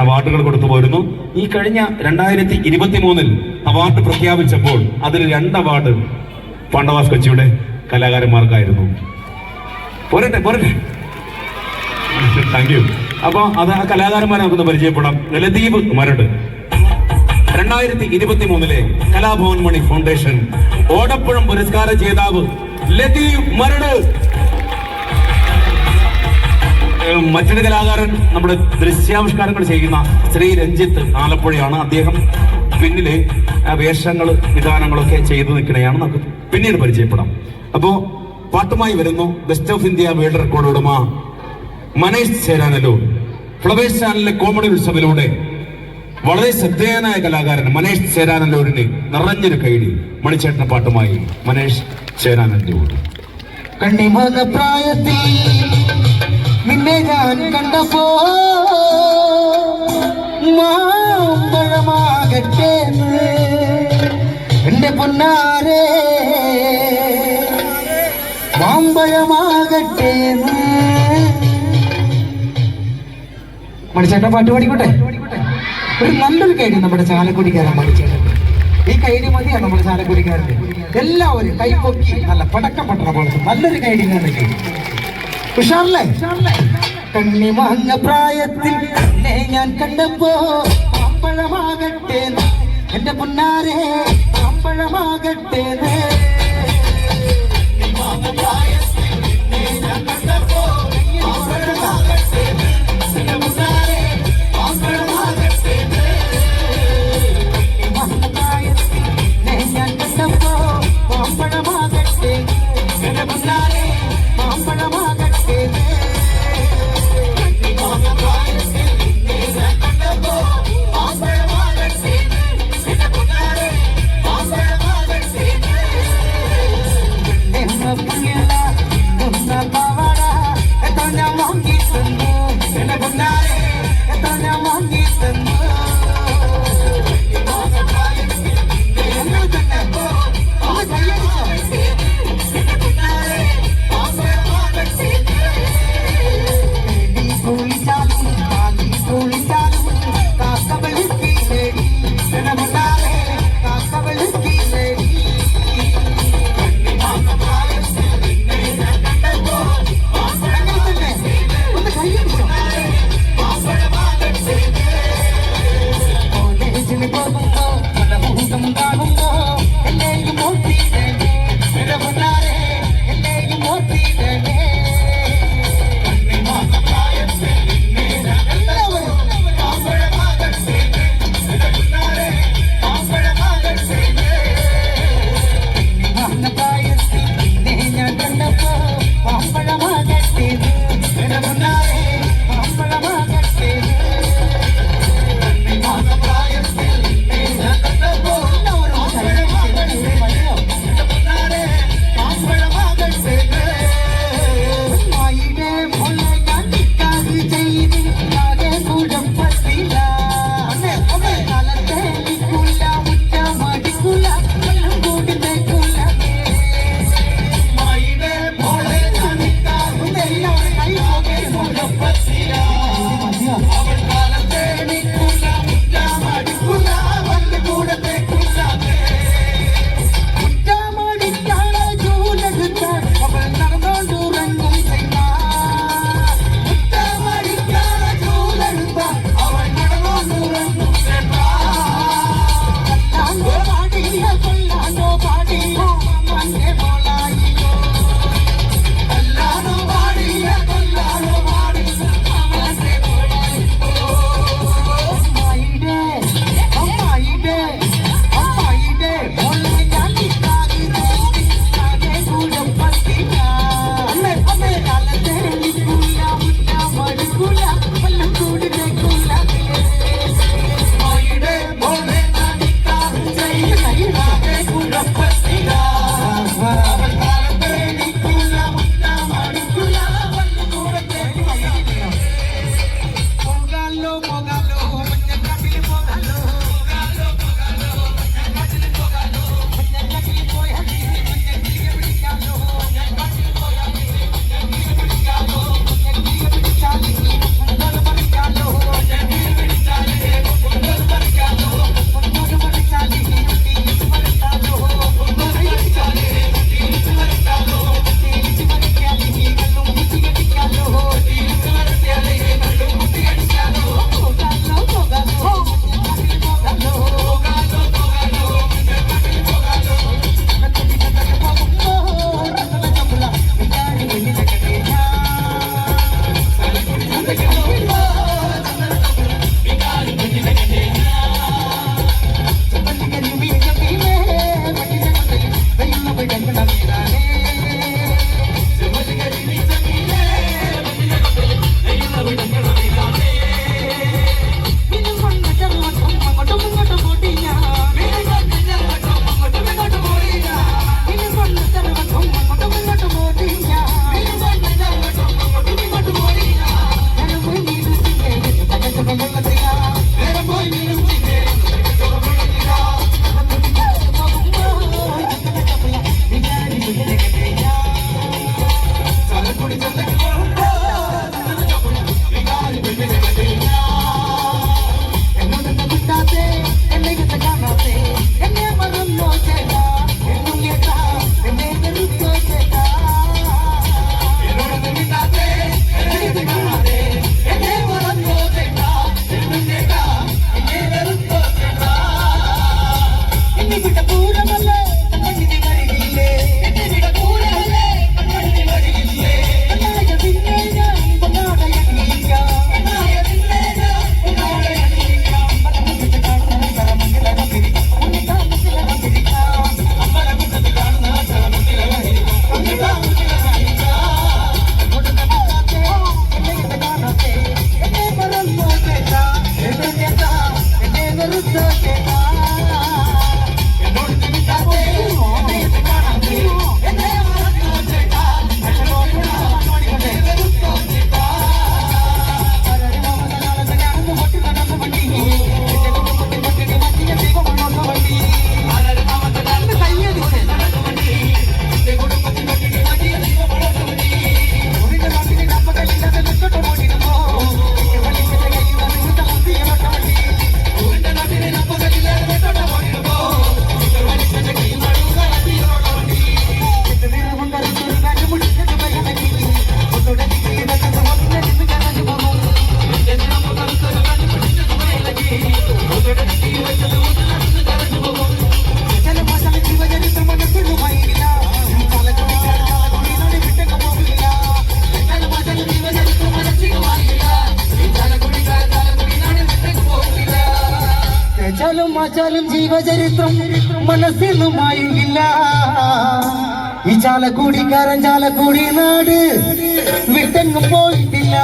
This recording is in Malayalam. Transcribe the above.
ഫൗണ്ടേഷൻ അവാർഡുകൾ കൊടുത്തു പോരുന്നു. ഈ കഴിഞ്ഞ രണ്ടായിരത്തി ഇരുപത്തി മൂന്നിൽ അവാർഡ് പ്രഖ്യാപിച്ചപ്പോൾ അതിൽ രണ്ട് അവാർഡ് പാണ്ഡവാസ് കൊച്ചിയുടെ കലാകാരന്മാർക്കായിരുന്നു. പോരട്ടെ പോരട്ടെ. താങ്ക് യു അപ്പൊ അത് ആ കലാകാരന്മാരെ നമുക്കൊന്ന് പരിചയപ്പെടാം. ലതീപ് മരട് രണ്ടായിരത്തി ഇരുപത്തി മൂന്നിലെ കലാഭവൻ മണി ഫൗണ്ടേഷൻ ഓടപ്പുഴം പുരസ്കാര ജേതാവ് ലതീപ് മരട് മറ്റൊരു കലാകാരൻ നമ്മുടെ ദൃശ്യാവിഷ്കാരങ്ങൾ ചെയ്യുന്ന ശ്രീ രഞ്ജിത്ത് ആലപ്പുഴയാണ്. അദ്ദേഹം പിന്നിലെ വേഷങ്ങൾ വിധാനങ്ങളൊക്കെ ചെയ്തു നിൽക്കണെയാണ്. നമുക്ക് പിന്നീട് പരിചയപ്പെടാം. അപ്പോ പാട്ടുമായി വരുന്നു best of India world record ഉടമ മനേഷ് ചേരാനല്ലൂർ. ഫ്ലവേഴ്സ് ചാനലിലെ കോമഡി ഉത്സവിലൂടെ വളരെ ശ്രദ്ധേയനായ കലാകാരൻ മനേഷ് ചേരാനല്ലൂരിന്റെ നിറഞ്ഞൊരു കൈഡി മണിച്ചേട്ടന പാട്ടുമായി മനേഷ് ചേരാനല്ലൂർ. കണ്ണിമക പ്രായത്തിൽ ഞാൻ കണ്ടപ്പോ മാമ്പഴമാകട്ടെ എന്റെ പൊന്നാരെ. മാമ്പഴമാകട്ടെ മണിച്ചേട്ടൻ പാട്ട് പാടിക്കോട്ടെ? ഒരു നല്ലൊരു കൈഡി നമ്മുടെ ചാലക്കുടിക്കാരൻ മണിച്ചേട്ടൻ. ഈ കൈഡി മതിയാണ് നമ്മുടെ ചാലക്കുടിക്കാരൻ. എല്ലാവരും കൈപ്പൊക്കി നല്ല പടക്കം പട്ടണ പോലത്തെ നല്ലൊരു കൈഡി ഉഷാറല്ലേ ഉഷാറല്ലേ? കണ്ണിമാങ്ങ പ്രായത്തിൽ തന്നെ ഞാൻ കണ്ടപ്പോ മാമ്പഴമാകട്ടെ എന്റെ പൊന്നാരെ മാമ്പഴമാകട്ടെ ചലും മാച്ചാലും ജീവചരിത്രം മനസ്സിൽ മായുകില്ല ഈ ചാലക്കൂടിക്കാരൻ ചാലക്കൂടി നാട് വിട്ടെങ്ങും പോയിട്ടില്ല.